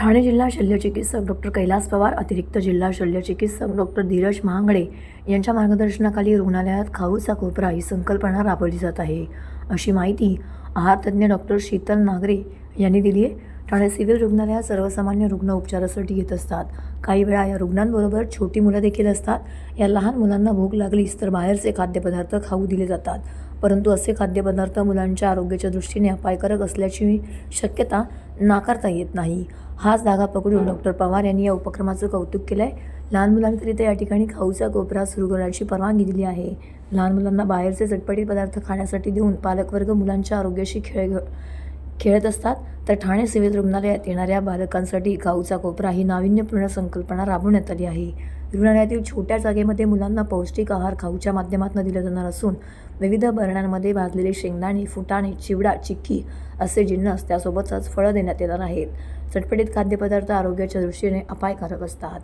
ठाणे जिल्हा शल्यचिकित्सक डॉक्टर कैलास पवार अतिरिक्त जिल्हा शल्यचिकित्सक डॉक्टर धीरज महांगडे यांच्या मार्गदर्शनाखाली रुग्णालयात खाऊचा कोपरा ही संकल्पना राबवली जात आहे. अशी माहिती आहारतज्ञ डॉक्टर शीतल नागरे यांनी दिली आहे. ठाणे सिव्हिल रुग्णालयात सर्वसामान्य रुग्ण उपचारासाठी येत असतात. काही वेळा या रुग्णांबरोबर छोटी मुलं देखील असतात. या लहान मुलांना भूक लागलीच तर बाहेरचे खाद्यपदार्थ खाऊ दिले जातात. परंतु असे खाद्यपदार्थ मुलांच्या आरोग्याच्या दृष्टीने अपायकारक असल्याची शक्यता नाकारता येत नाही. हाच धागा पकडून डॉक्टर पवार यांनी या उपक्रमाचं कौतुक केलं आहे लहान मुलांकरिता या ठिकाणी खाऊचा कोपरा सुरू करण्याची परवानगी दिली आहे. लहान मुलांना बाहेरचे चटपटीत पदार्थ खाण्यासाठी देऊन पालकवर्ग मुलांच्या आरोग्याशी खेळ खेळत असतात. तर ठाणे सेवेत रुग्णालयात येणाऱ्या बालकांसाठी गाऊचा कोपरा ही नाविन्यपूर्ण संकल्पना राबवण्यात आली आहे. रुग्णालयातील छोट्या जागेमध्ये मुलांना पौष्टिक आहार खाऊच्या माध्यमातून दिला जाणार असून विविध बरण्यांमध्ये भाजलेले शेंगदाणे फुटाणे चिवडा चिक्की असे जिन्नस त्यासोबतच फळं देण्यात येणार आहेत. चटपटीत खाद्यपदार्थ आरोग्याच्या दृष्टीने अपायकारक असतात.